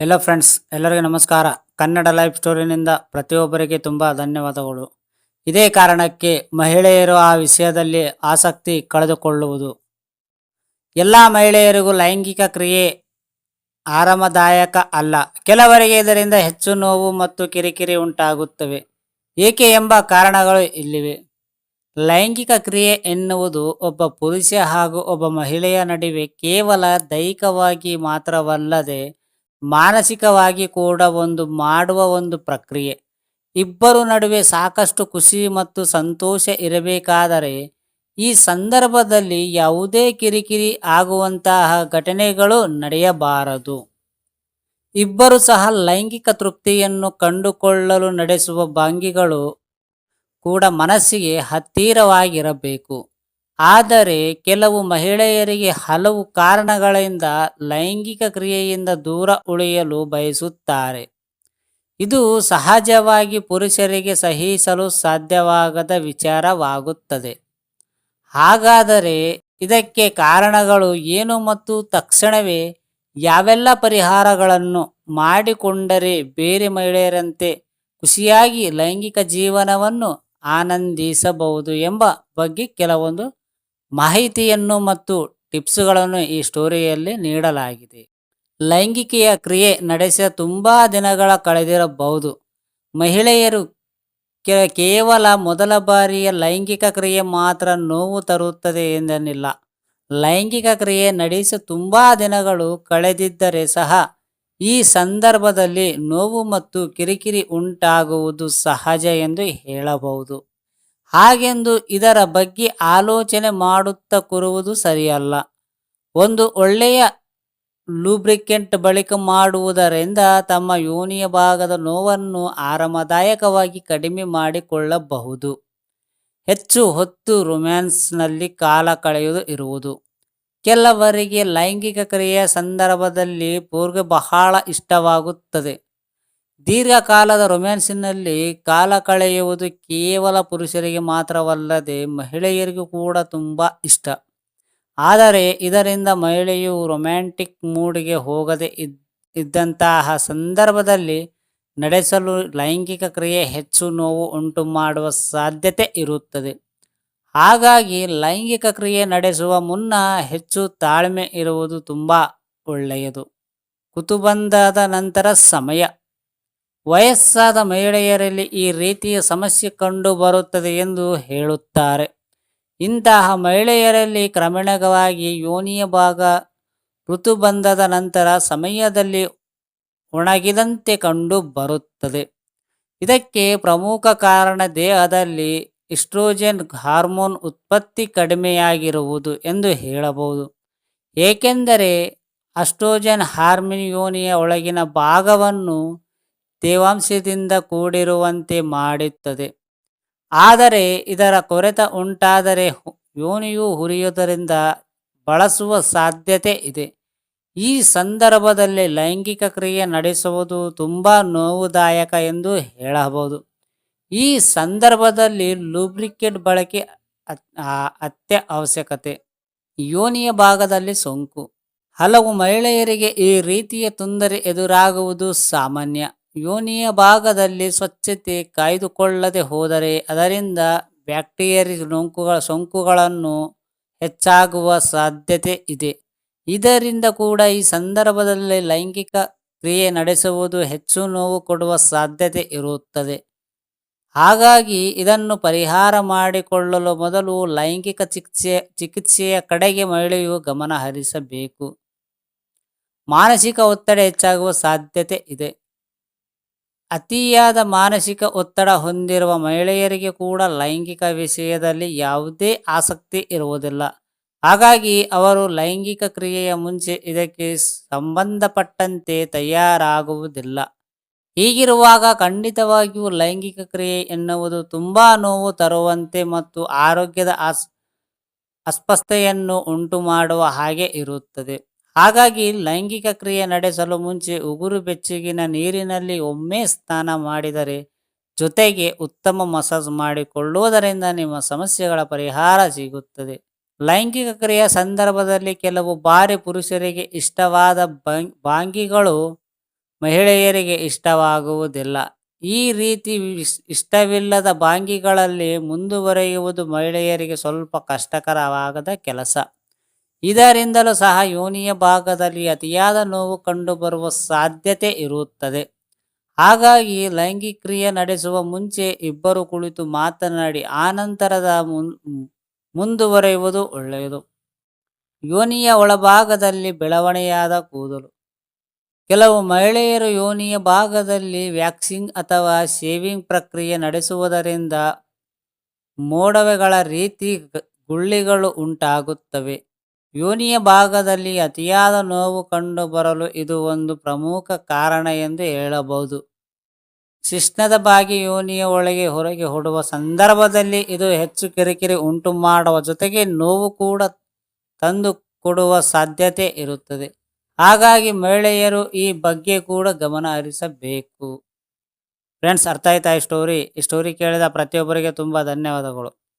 ಎಲ್ಲ ಫ್ರೆಂಡ್ಸ್ ಎಲ್ಲರಿಗೂ ನಮಸ್ಕಾರ. ಕನ್ನಡ ಲೈಫ್ ಸ್ಟೋರಿನಿಂದ ಪ್ರತಿಯೊಬ್ಬರಿಗೆ ತುಂಬ ಧನ್ಯವಾದಗಳು. ಇದೇ ಕಾರಣಕ್ಕೆ ಮಹಿಳೆಯರು ಆ ವಿಷಯದಲ್ಲಿ ಆಸಕ್ತಿ ಕಳೆದುಕೊಳ್ಳುವುದು. ಎಲ್ಲ ಮಹಿಳೆಯರಿಗೂ ಲೈಂಗಿಕ ಕ್ರಿಯೆ ಆರಾಮದಾಯಕ ಅಲ್ಲ. ಕೆಲವರಿಗೆ ಇದರಿಂದ ಹೆಚ್ಚು ನೋವು ಮತ್ತು ಕಿರಿಕಿರಿ ಉಂಟಾಗುತ್ತವೆ. ಏಕೆ ಎಂಬ ಕಾರಣಗಳು ಇಲ್ಲಿವೆ. ಲೈಂಗಿಕ ಕ್ರಿಯೆ ಎನ್ನುವುದು ಒಬ್ಬ ಪುರುಷ ಹಾಗೂ ಒಬ್ಬ ಮಹಿಳೆಯ ನಡುವೆ ಕೇವಲ ದೈಹಿಕವಾಗಿ ಮಾತ್ರವಲ್ಲದೆ ಮಾನಸಿಕವಾಗಿ ಕೂಡ ಒಂದು ಮಾಡುವ ಒಂದು ಪ್ರಕ್ರಿಯೆ. ಇಬ್ಬರು ನಡುವೆ ಸಾಕಷ್ಟು ಖುಷಿ ಮತ್ತು ಸಂತೋಷ ಇರಬೇಕಾದರೆ ಈ ಸಂದರ್ಭದಲ್ಲಿ ಯಾವುದೇ ಕಿರಿಕಿರಿ ಆಗುವಂತಹ ಘಟನೆಗಳು ನಡೆಯಬಾರದು. ಇಬ್ಬರು ಸಹ ಲೈಂಗಿಕ ತೃಪ್ತಿಯನ್ನು ಕಂಡುಕೊಳ್ಳಲು ನಡೆಸುವ ಭಂಗಿಗಳು ಕೂಡ ಮನಸ್ಸಿಗೆ ಹತ್ತಿರವಾಗಿರಬೇಕು. ಆದರೆ ಕೆಲವು ಮಹಿಳೆಯರಿಗೆ ಹಲವು ಕಾರಣಗಳಿಂದ ಲೈಂಗಿಕ ಕ್ರಿಯೆಯಿಂದ ದೂರ ಉಳಿಯಲು ಬಯಸುತ್ತಾರೆ. ಇದು ಸಹಜವಾಗಿ ಪುರುಷರಿಗೆ ಸಹಿಸಲು ಸಾಧ್ಯವಾಗದ ವಿಚಾರವಾಗುತ್ತದೆ. ಹಾಗಾದರೆ ಇದಕ್ಕೆ ಕಾರಣಗಳು ಏನು ಮತ್ತು ತಕ್ಷಣವೇ ಯಾವೆಲ್ಲ ಪರಿಹಾರಗಳನ್ನು ಮಾಡಿಕೊಂಡರೆ ಬೇರೆ ಮಹಿಳೆಯರಂತೆ ಖುಷಿಯಾಗಿ ಲೈಂಗಿಕ ಜೀವನವನ್ನು ಆನಂದಿಸಬಹುದು ಎಂಬ ಬಗ್ಗೆ ಕೆಲವೊಂದು ಮಾಹಿತಿಯನ್ನು ಮತ್ತು ಟಿಪ್ಸ್ಗಳನ್ನು ಈ ಸ್ಟೋರಿಯಲ್ಲಿ ನೀಡಲಾಗಿದೆ. ಲೈಂಗಿಕೆಯ ಕ್ರಿಯೆ ನಡೆಸಿದ ತುಂಬ ದಿನಗಳ ಕಳೆದಿರಬಹುದು. ಮಹಿಳೆಯರು ಕೇವಲ ಮೊದಲ ಬಾರಿಯ ಲೈಂಗಿಕ ಕ್ರಿಯೆ ಮಾತ್ರ ನೋವು ತರುತ್ತದೆ ಎಂದನಿಲ್ಲ. ಲೈಂಗಿಕ ಕ್ರಿಯೆ ನಡೆಸಿ ತುಂಬ ದಿನಗಳು ಕಳೆದಿದ್ದರೆ ಸಹ ಈ ಸಂದರ್ಭದಲ್ಲಿ ನೋವು ಮತ್ತು ಕಿರಿಕಿರಿ ಉಂಟಾಗುವುದು ಸಹಜ ಎಂದು ಹೇಳಬಹುದು. ಹಾಗೆಂದು ಇದರ ಬಗ್ಗೆ ಆಲೋಚನೆ ಮಾಡುತ್ತಾ ಕೂರುವುದು ಸರಿಯಲ್ಲ. ಒಂದು ಒಳ್ಳೆಯ ಲೂಬ್ರಿಕೆಂಟ್ ಬಳಿಕ ಮಾಡುವುದರಿಂದ ತಮ್ಮ ಯೋನಿಯ ಭಾಗದ ನೋವನ್ನು ಆರಾಮದಾಯಕವಾಗಿ ಕಡಿಮೆ ಮಾಡಿಕೊಳ್ಳಬಹುದು. ಹೆಚ್ಚು ಹೊತ್ತು ರೊಮ್ಯಾನ್ಸ್ನಲ್ಲಿ ಕಾಲ ಕಳೆಯುವುದು ಇರುವುದು. ಕೆಲವರಿಗೆ ಲೈಂಗಿಕ ಕ್ರಿಯೆಯ ಸಂದರ್ಭದಲ್ಲಿ ಪೂರ್ವ ಬಹಳ ಇಷ್ಟವಾಗುತ್ತದೆ. ದೀರ್ಘಕಾಲದ ರೊಮ್ಯಾನ್ಸಿನಲ್ಲಿ ಕಾಲ ಕಳೆಯುವುದು ಕೇವಲ ಪುರುಷರಿಗೆ ಮಾತ್ರವಲ್ಲದೆ ಮಹಿಳೆಯರಿಗೂ ಕೂಡ ತುಂಬ ಇಷ್ಟ. ಆದರೆ ಇದರಿಂದ ಮಹಿಳೆಯು ರೊಮ್ಯಾಂಟಿಕ್ ಮೂಡ್ಗೆ ಹೋಗದೆ ಇದ್, ಇದ್ದಂತಹ ಸಂದರ್ಭದಲ್ಲಿ ನಡೆಸಲು ಲೈಂಗಿಕ ಕ್ರಿಯೆ ಹೆಚ್ಚು ನೋವು ಉಂಟು ಮಾಡುವ ಸಾಧ್ಯತೆ ಇರುತ್ತದೆ. ಹಾಗಾಗಿ ಲೈಂಗಿಕ ಕ್ರಿಯೆ ನಡೆಸುವ ಮುನ್ನ ಹೆಚ್ಚು ತಾಳ್ಮೆ ಇರುವುದು ತುಂಬ ಒಳ್ಳೆಯದು. ಕುತುಬಂದಾದ ನಂತರ ಸಮಯ. ವಯಸ್ಸಾದ ಮಹಿಳೆಯರಲ್ಲಿ ಈ ರೀತಿಯ ಸಮಸ್ಯೆ ಕಂಡು ಬರುತ್ತದೆ ಎಂದು ಹೇಳುತ್ತಾರೆ. ಇಂತಹ ಮಹಿಳೆಯರಲ್ಲಿ ಕ್ರಮೇಣವಾಗಿ ಯೋನಿಯ ಭಾಗ ಋತುಬಂಧದ ನಂತರ ಸಮಯದಲ್ಲಿ ಒಣಗಿದಂತೆ ಕಂಡು ಬರುತ್ತದೆ. ಇದಕ್ಕೆ ಪ್ರಮುಖ ಕಾರಣ ದೇಹದಲ್ಲಿ ಇಸ್ಟ್ರೋಜೆನ್ ಹಾರ್ಮೋನ್ ಉತ್ಪತ್ತಿ ಕಡಿಮೆಯಾಗಿರುವುದು ಎಂದು ಹೇಳಬಹುದು. ಏಕೆಂದರೆ ಅಸ್ಟ್ರೋಜನ್ ಹಾರ್ಮೋನ್ ಯೋನಿಯ ಒಳಗಿನ ಭಾಗವನ್ನು ತೇವಾಂಶದಿಂದ ಕೂಡಿರುವಂತೆ ಮಾಡುತ್ತದೆ. ಆದರೆ ಇದರ ಕೊರೆತ ಉಂಟಾದರೆ ಯೋನಿಯು ಹುರಿಯುವುದರಿಂದ ಬಳಸುವ ಸಾಧ್ಯತೆ ಇದೆ. ಈ ಸಂದರ್ಭದಲ್ಲಿ ಲೈಂಗಿಕ ಕ್ರಿಯೆ ನಡೆಸುವುದು ತುಂಬ ನೋವುದಾಯಕ ಎಂದು ಹೇಳಬಹುದು. ಈ ಸಂದರ್ಭದಲ್ಲಿ ಲೂಬ್ರಿಕೇಟ್ ಬಳಕೆ ಅತ್ಯ ಅವಶ್ಯಕತೆ. ಯೋನಿಯ ಭಾಗದಲ್ಲಿ ಸೋಂಕು. ಹಲವು ಮಹಿಳೆಯರಿಗೆ ಈ ರೀತಿಯ ತೊಂದರೆ ಎದುರಾಗುವುದು ಸಾಮಾನ್ಯ. ಯೋನಿಯ ಭಾಗದಲ್ಲಿ ಸ್ವಚ್ಛತೆ ಕಾಯ್ದುಕೊಳ್ಳದೆ ಹೋದರೆ ಅದರಿಂದ ಬ್ಯಾಕ್ಟೀರಿಯ ಸೋಂಕುಗಳ ಸೋಂಕುಗಳನ್ನು ಹೆಚ್ಚಾಗುವ ಸಾಧ್ಯತೆ ಇದೆ. ಇದರಿಂದ ಕೂಡ ಈ ಸಂದರ್ಭದಲ್ಲಿ ಲೈಂಗಿಕ ಕ್ರಿಯೆ ನಡೆಸುವುದು ಹೆಚ್ಚು ನೋವು ಕೊಡುವ ಸಾಧ್ಯತೆ ಇರುತ್ತದೆ. ಹಾಗಾಗಿ ಇದನ್ನು ಪರಿಹಾರ ಮಾಡಿಕೊಳ್ಳಲು ಮೊದಲು ಲೈಂಗಿಕ ಚಿಕಿತ್ಸೆ, ಚಿಕಿತ್ಸೆಯ ಕಡೆಗೆ ಮಹಿಳೆಯು ಗಮನ ಹರಿಸಬೇಕು. ಮಾನಸಿಕ ಒತ್ತಡ ಹೆಚ್ಚಾಗುವ ಸಾಧ್ಯತೆ ಇದೆ. ಅತಿಯಾದ ಮಾನಸಿಕ ಒತ್ತಡ ಹೊಂದಿರುವ ಮಹಿಳೆಯರಿಗೆ ಕೂಡ ಲೈಂಗಿಕ ವಿಷಯದಲ್ಲಿ ಯಾವುದೇ ಆಸಕ್ತಿ ಇರುವುದಿಲ್ಲ. ಹಾಗಾಗಿ ಅವರು ಲೈಂಗಿಕ ಕ್ರಿಯೆಯ ಮುಂಚೆ ಇದಕ್ಕೆ ಸಂಬಂಧಪಟ್ಟಂತೆ ತಯಾರಾಗುವುದಿಲ್ಲ. ಹೀಗಿರುವಾಗ ಖಂಡಿತವಾಗಿಯೂ ಲೈಂಗಿಕ ಕ್ರಿಯೆ ಎನ್ನುವುದು ತುಂಬ ನೋವು ತರುವಂತೆ ಮತ್ತು ಆರೋಗ್ಯದ ಅಸ್ ಉಂಟು ಮಾಡುವ ಹಾಗೆ ಇರುತ್ತದೆ. ಹಾಗಾಗಿ ಲೈಂಗಿಕ ಕ್ರಿಯೆ ನಡೆಸಲು ಮುಂಚೆ ಉಗುರು ಬೆಚ್ಚಗಿನ ನೀರಿನಲ್ಲಿ ಒಮ್ಮೆ ಸ್ನಾನ ಮಾಡಿದರೆ ಜೊತೆಗೆ ಉತ್ತಮ ಮಸಾಜ್ ಮಾಡಿಕೊಳ್ಳುವುದರಿಂದ ನಿಮ್ಮ ಸಮಸ್ಯೆಗಳ ಪರಿಹಾರ ಸಿಗುತ್ತದೆ. ಲೈಂಗಿಕ ಕ್ರಿಯೆಯ ಸಂದರ್ಭದಲ್ಲಿ ಕೆಲವು ಬಾರಿ ಪುರುಷರಿಗೆ ಇಷ್ಟವಾದ ಭಾಂಗಿಗಳು ಮಹಿಳೆಯರಿಗೆ ಇಷ್ಟವಾಗುವುದಿಲ್ಲ. ಈ ರೀತಿ ಇಷ್ಟವಿಲ್ಲದ ಭಾಂಗಿಗಳಲ್ಲಿ ಮುಂದುವರೆಯುವುದು ಮಹಿಳೆಯರಿಗೆ ಸ್ವಲ್ಪ ಕಷ್ಟಕರವಾಗದ ಕೆಲಸ. ಇದರಿಂದಲೂ ಸಹ ಯೋನಿಯ ಭಾಗದಲ್ಲಿ ಅತಿಯಾದ ನೋವು ಕಂಡುಬರುವ ಸಾಧ್ಯತೆ ಇರುತ್ತದೆ. ಹಾಗಾಗಿ ಲೈಂಗಿಕ ಕ್ರಿಯೆ ನಡೆಸುವ ಮುಂಚೆ ಇಬ್ಬರು ಕುಳಿತು ಮಾತನಾಡಿ ಆನಂತರದ ಮುಂದುವರೆಯುವುದು ಒಳ್ಳೆಯದು. ಯೋನಿಯ ಒಳಭಾಗದಲ್ಲಿ ಬೆಳವಣಿಗೆಯಾದ ಕೂದಲು. ಕೆಲವು ಮಹಿಳೆಯರು ಯೋನಿಯ ಭಾಗದಲ್ಲಿ ವ್ಯಾಕ್ಸಿಂಗ್ ಅಥವಾ ಶೇವಿಂಗ್ ಪ್ರಕ್ರಿಯೆ ನಡೆಸುವುದರಿಂದ ಮೋಡವೆಗಳ ರೀತಿ ಗುಳ್ಳಿಗಳು ಉಂಟಾಗುತ್ತವೆ. ಯೋನಿಯ ಭಾಗದಲ್ಲಿ ಅತಿಯಾದ ನೋವು ಕಂಡುಬರಲು ಇದು ಒಂದು ಪ್ರಮುಖ ಕಾರಣ ಎಂದು ಹೇಳಬಹುದು. ಶಿಷ್ಣದ ಬಾಗಿ ಯೋನಿಯ ಒಳಗೆ ಹೊರಗೆ ಹೊಡುವ ಸಂದರ್ಭದಲ್ಲಿ ಇದು ಹೆಚ್ಚು ಕಿರಿಕಿರಿ ಉಂಟು ಮಾಡುವ ಜೊತೆಗೆ ನೋವು ಕೂಡ ತಂದು ಕೊಡುವ ಸಾಧ್ಯತೆ ಇರುತ್ತದೆ. ಹಾಗಾಗಿ ಮಹಿಳೆಯರು ಈ ಬಗ್ಗೆ ಕೂಡ ಗಮನ ಹರಿಸಬೇಕು. ಫ್ರೆಂಡ್ಸ್ ಅರ್ಥ ಆಯ್ತಾ ಈ ಸ್ಟೋರಿ? ಈ ಸ್ಟೋರಿ ಕೇಳಿದ ಪ್ರತಿಯೊಬ್ಬರಿಗೆ ತುಂಬ ಧನ್ಯವಾದಗಳು.